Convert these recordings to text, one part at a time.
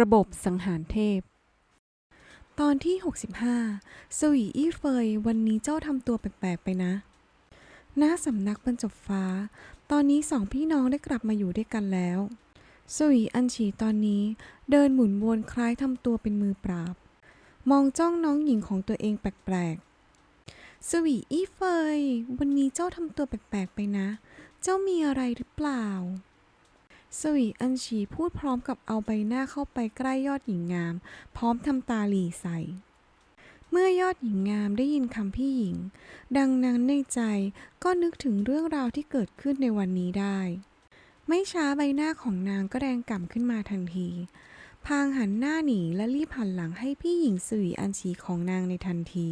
ระบบสังหารเทพ ตอนที่ 65สวีอี้เฟยวันนี้เจ้าทำตัวแปลกๆไปนะณสำนักบรรจบฟ้า ตอนนี้สองพี่น้องได้กลับมาอยู่ด้วยกันแล้วสวีอันฉีตอนนี้เดินหมุนวนคล้ายทำตัวเป็นมือปราบ มองจ้องน้องหญิงของตัวเองแปลกๆสวีอี้เฟยวันนี้เจ้าทำตัวแปลกๆไปนะ เจ้ามีอะไรหรือเปล่า สวีอันฉีพูดพร้อมกับเอาใบหน้าเข้าไปใกล้ยอดหญิงงาม พร้อมทำตาหลีใส่ เมื่อยอดหญิงงามได้ยินคำพี่หญิง ดังนั้นในใจก็นึกถึงเรื่องราวที่เกิดขึ้นในวันนี้ได้ ไม่ช้าใบหน้าของนางก็แดงก่ำขึ้นมาทันที พางหันหน้าหนีและรีบหันหลังให้พี่หญิงสวีอันฉีของนางในทันที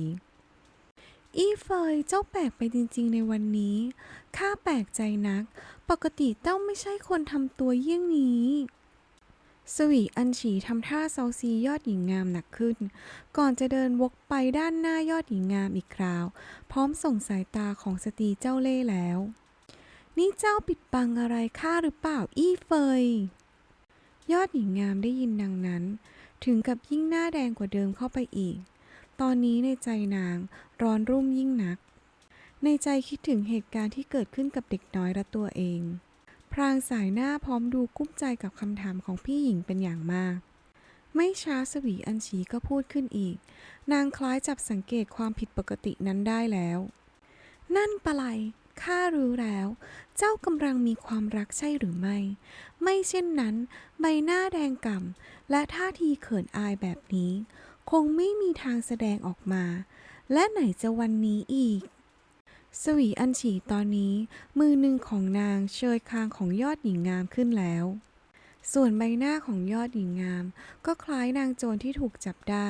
อีเฟยเจ้าแปลกไปจริงๆในวันนี้ ข้าแปลกใจนัก ปกติเต้าไม่ใช่คนทำตัวเยี่ยงนี้ สวีอันฉีทำท่าเซาซียอดหญิงงามหนักขึ้น ก่อนจะเดินวกไปด้านหน้ายอดหญิงงามอีกคราว พร้อมส่งสายตาของสตรีเจ้าเล่ห์แล้ว นี่เจ้าปิดบังอะไรข้าหรือเปล่าอี้เฟย ยอดหญิงงามได้ยินดังนั้น ถึงกับยิ่งหน้าแดงกว่าเดิมเข้าไปอีก ตอนนี้ในใจนางร้อนรุ่มยิ่งนัก ในใจคิดถึงเหตุการณ์ที่เกิดขึ้นกับเด็กน้อยและตัวเอง พรางสายหน้าพร้อมดูกุ้มใจกับคำถามของพี่หญิงเป็นอย่างมาก ไม่ช้าสวีอันชีก็พูดขึ้นอีก นางคล้ายจับสังเกตความผิดปกตินั้นได้แล้ว นั่นปะไลข้ารู้แล้ว เจ้ากำลังมีความรักใช่หรือไม่ ไม่เช่นนั้น ใบหน้าแดงก่ำและท่าทีเขินอายแบบนี้ คงไม่มีทางแสดงออกมา และไหนจะวันนี้อีก สวีอันฉีตอนนี้มือหนึ่งของนางเชยคางของยอดหญิงงามขึ้นแล้ว ส่วนใบหน้าของยอดหญิงงาม ก็คล้ายนางโจรที่ถูกจับได้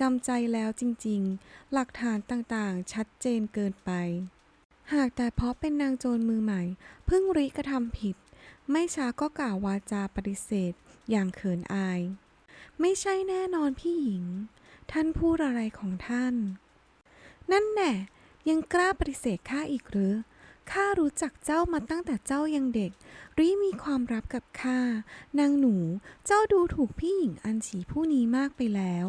จำใจแล้วจริงๆ หลักฐานต่างๆ ชัดเจนเกินไป หากแต่เพราะเป็นนางโจรมือใหม่ เพิ่งริกระทำผิด ไม่ช้าก็กล่าววาจาปฏิเสธอย่างเขินอาย ไม่ใช่แน่นอนพี่หญิง ท่านพูดอะไรของท่าน นั่นแน่ยังกล้าปฏิเสธข้าอีกหรือ ข้ารู้จักเจ้ามาตั้งแต่เจ้ายังเด็กรีมีความรับกับข้า นางหนู เจ้าดูถูกพี่หญิงอันฉีผู้นี้มากไปแล้ว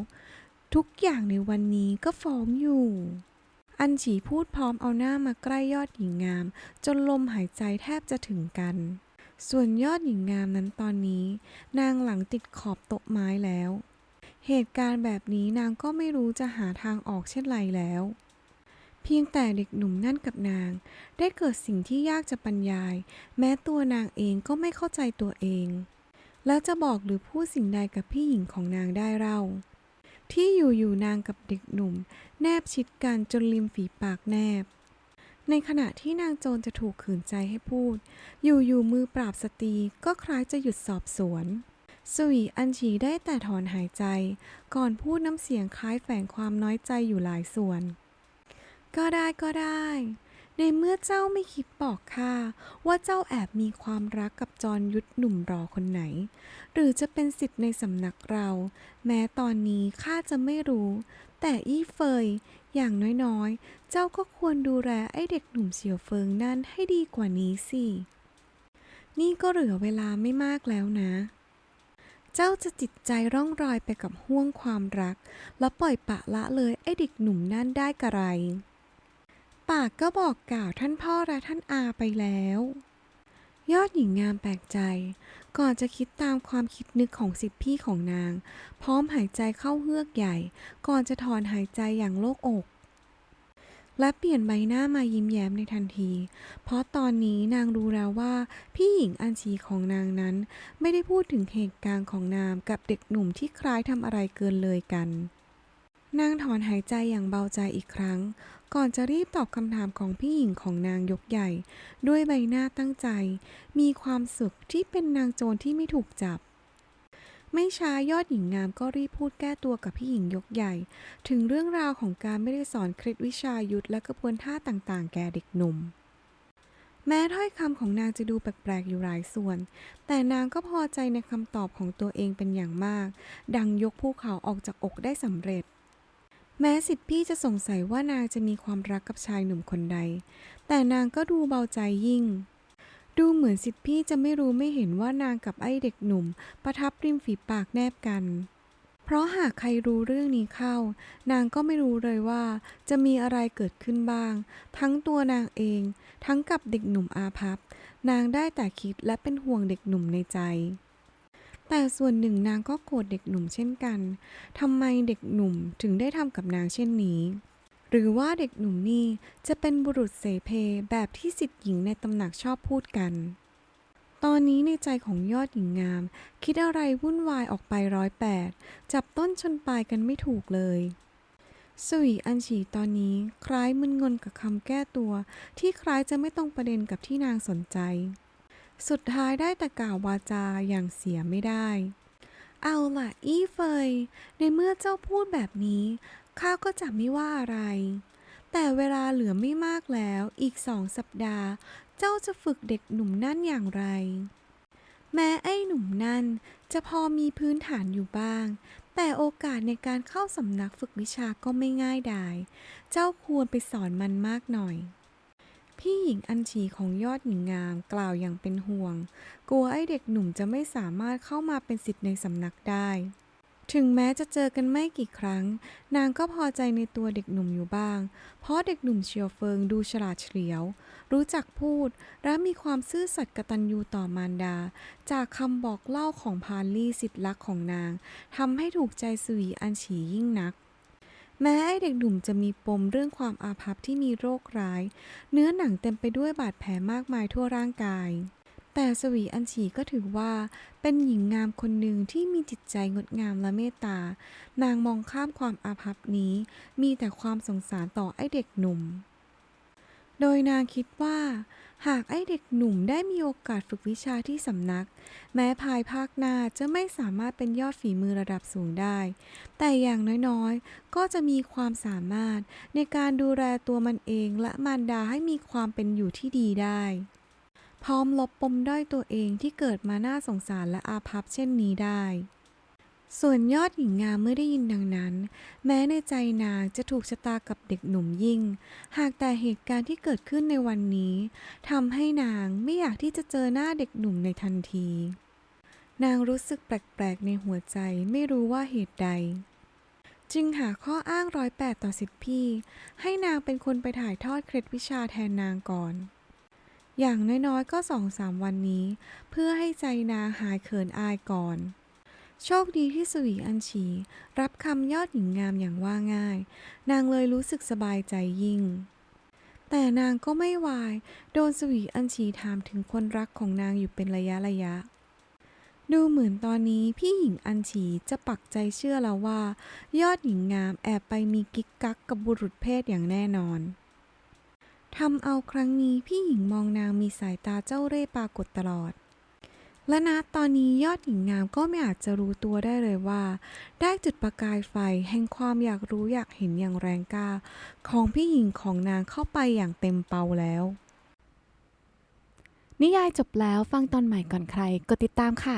ทุกอย่างในวันนี้ก็ฟ้องอยู่ อันฉีพูดพร้อมเอาหน้ามาใกล้ยอดหญิงงาม จนลมหายใจแทบจะถึงกัน ส่วนยอดหญิงงามนั้นตอนนี้ นางหลังติดขอบโต๊ะไม้แล้ว เหตุการณ์แบบนี้นางก็ไม่รู้จะหาทางออกเช่นไรแล้ว เพียงแต่เด็กหนุ่มนั่นกับนาง ได้เกิดสิ่งที่ยากจะบรรยาย แม้ตัวนางเองก็ไม่เข้าใจตัวเอง แล้วจะบอกหรือพูดสิ่งใดกับพี่หญิงของนางได้เล่าที่อยู่อยู่ๆนางกับเด็กหนุ่ม แนบชิดกันจนริมฝีปากแนบ ในขณะที่นางโจรจะถูกขืนใจให้พูด อยู่ๆมือปราบสตรีก็คล้ายจะหยุดสอบสวน สวีอันฉีได้แต่ถอนหายใจ ก่อนพูดน้ำเสียงคล้ายแฝงความน้อยใจอยู่หลายส่วน ก็ได้ก็ได้ ในเมื่อเจ้าไม่คิดบอกข้าว่าเจ้าแอบมีความรักกับจรยุทธหนุ่มรอคนไหน หรือจะเป็นสิทธิ์ในสำนักเรา แม้ตอนนี้ข้าจะไม่รู้ แต่อี้เฟย อย่างน้อยๆ เจ้าก็ควรดูแลไอ้เด็กหนุ่มเฉียวเฟิงนั่นให้ดีกว่านี้สิ นี่ก็เหลือเวลาไม่มากแล้วนะ เจ้าจะจิตใจร่องรอยไปกับห่วงความรัก แล้วปล่อยปะละเลยไอ้เด็กหนุ่มนั่นได้กระไร ปากก็บอกกล่าวท่านพ่อและท่านอาไปแล้ว ยอดหญิงงามแปลกใจ ก่อนจะคิดตามความคิดนึกของสิทธิพี่ของนาง พร้อมหายใจเข้าเฮือกใหญ่ ก่อนจะถอนหายใจอย่างโล่งอก และเปลี่ยนใบหน้ามายิ้มแย้มในทันที เพราะตอนนี้นางรู้แล้วว่าพี่หญิงอันชีของนางนั้น ไม่ได้พูดถึงเหตุการณ์ของนางกับเด็กหนุ่มที่คล้ายทำอะไรเกินเลยกัน นางถอนหายใจอย่างเบาใจอีกครั้ง ก่อนจะรีบตอบคำถามของพี่หญิงของนางยกใหญ่ ด้วยใบหน้าตั้งใจ มีความสุขที่เป็นนางโจรที่ไม่ถูกจับ ไม่ช้ายอดหญิงงามก็รีบพูดแก้ตัวกับพี่หญิงยกใหญ่ ถึงเรื่องราวของการไม่ได้สอนคล็ดวิชายุทธและกระบวนท่าต่างๆ แก่เด็กหนุ่ม แม้ถ้อยคำของนางจะดูแปลกๆอยู่หลายส่วน แต่นางก็พอใจในคำตอบของตัวเองเป็นอย่างมาก ดังยกภูเขาออกจากอกได้สำเร็จแม้สิทธิพี่จะสงสัยว่านางจะมีความรักกับชายหนุ่มคนใด แต่นางก็ดูเบาใจยิ่ง ดูเหมือนสิทธิพี่จะไม่รู้ไม่เห็นว่านางกับไอ้เด็กหนุ่ม ประทับริมฝีปากแนบกัน เพราะหากใครรู้เรื่องนี้เข้า นางก็ไม่รู้เลยว่า จะมีอะไรเกิดขึ้นบ้าง ทั้งตัวนางเอง ทั้งกับเด็กหนุ่มอาภัพนางได้แต่คิดและเป็นห่วงเด็กหนุ่มในใจ แต่ส่วนหนึ่งนางก็โกรธเด็กหนุ่มเช่นกันทำไมเด็กหนุ่มถึงได้ทำกับนางเช่นนี้ หรือว่าเด็กหนุ่มนี่จะเป็นบุรุษเสเพแบบที่สิทธิหญิงในตำหนักชอบพูดกัน ตอนนี้ในใจของยอดหญิงงาม คิดอะไรวุ่นวายออกไปร้อยแปดจับต้นชนปลายกันไม่ถูกเลยสวีอันฉีตอนนี้คล้ายมึนงนกับคำแก้ตัว ที่คล้ายจะไม่ตรงประเด็นกับที่นางสนใจ สุดท้ายได้แต่กล่าววาจาอย่างเสียไม่ได้ เอาล่ะ อี้เฟย ในเมื่อเจ้าพูดแบบนี้ ข้าก็จะไม่ว่าอะไร แต่เวลาเหลือไม่มากแล้วอีกสองสัปดาห์ เจ้าจะฝึกเด็กหนุ่มนั่นอย่างไร แม้ไอ้หนุ่มนั่นจะพอมีพื้นฐานอยู่บ้าง แต่โอกาสในการเข้าสำนักฝึกวิชาก็ไม่ง่ายดาย เจ้าควรไปสอนมันมากหน่อยพี่หญิงอัญชีของยอดหญิงงามกล่าวอย่างเป็นห่วง กลัวไอ้เด็กหนุ่มจะไม่สามารถเข้ามาเป็นสิทธิ์ในสำนักได้ ถึงแม้จะเจอกันไม่กี่ครั้ง นางก็พอใจในตัวเด็กหนุ่มอยู่บ้าง เพราะเด็กหนุ่มเชียวเฟิงดูฉลาดเฉลียว รู้จักพูด และมีความซื่อสัตย์กตัญญูต่อมารดา จากคำบอกเล่าของพาลลี่สิทธิรักของนางทำให้ถูกใจสวีอันฉียิ่งนักแม้ไอเด็กหนุ่มจะมีปมเรื่องความอาภัพที่มีโรคร้าย เนื้อหนังเต็มไปด้วยบาดแผลมากมายทั่วร่างกาย แต่สวีอันฉีก็ถือว่าเป็นหญิงงามคนหนึ่งที่มีจิตใจงดงามและเมตตา นางมองข้ามความอาภัพนี้ มีแต่ความสงสารต่อไอเด็กหนุ่ม โดยนางคิดว่า หากไอเด็กหนุ่มได้มีโอกาสฝึกวิชาที่สำนัก แม้ภายภาคหน้าจะไม่สามารถเป็นยอดฝีมือระดับสูงได้ แต่อย่างน้อยๆ ก็จะมีความสามารถในการดูแลตัวมันเองและมารดาให้มีความเป็นอยู่ที่ดีได้ พร้อมลบปมด้อยตัวเองที่เกิดมาน่าสงสารและอาภัพเช่นนี้ได้ ส่วนยอดหญิงงามเมื่อได้ยินดังนั้น แม้ในใจนางจะถูกชะตากับเด็กหนุ่มยิ่ง หากแต่เหตุการณ์ที่เกิดขึ้นในวันนี้ทำให้นางไม่อยากที่จะเจอหน้าเด็กหนุ่มในทันที นางรู้สึกแปลกๆในหัวใจไม่รู้ว่าเหตุใดจึงหาข้ออ้างร้อยแปดต่อสิทธิพี่ ให้นางเป็นคนไปถ่ายทอดเคล็ดวิชาแทนนางก่อน อย่างน้อยๆ ก็สองสามวันนี้ เพื่อให้ใจนาหายเขินอายก่อน โชคดีที่สวีอัญชี รับคำยอดหญิงงามอย่างว่าง่าย นางเลยรู้สึกสบายใจยิ่ง แต่นางก็ไม่วาย โดนสวีอัญชีถามถึงคนรักของนางอยู่เป็นระยะระยะดูเหมือนตอนนี้พี่หญิงอัญชีจะปักใจเชื่อแล้วว่า ยอดหญิงงามแอบไปมีกิ๊กกักกับบุรุษเพศอย่างแน่นอน ทำเอาครั้งนี้พี่หญิงมองนางมีสายตาเจ้าเร่ปรากฏตลอด และณตอนนี้ยอดหญิงงามก็ไม่อาจจะรู้ตัวได้เลยว่า ได้จุดประกายไฟแห่งความอยากรู้อยากเห็นอย่างแรงกล้า ของพี่หญิงของนางเข้าไปอย่างเต็มเปาแล้ว นิยายจบแล้วฟังตอนใหม่ก่อนใครกดติดตามค่ะ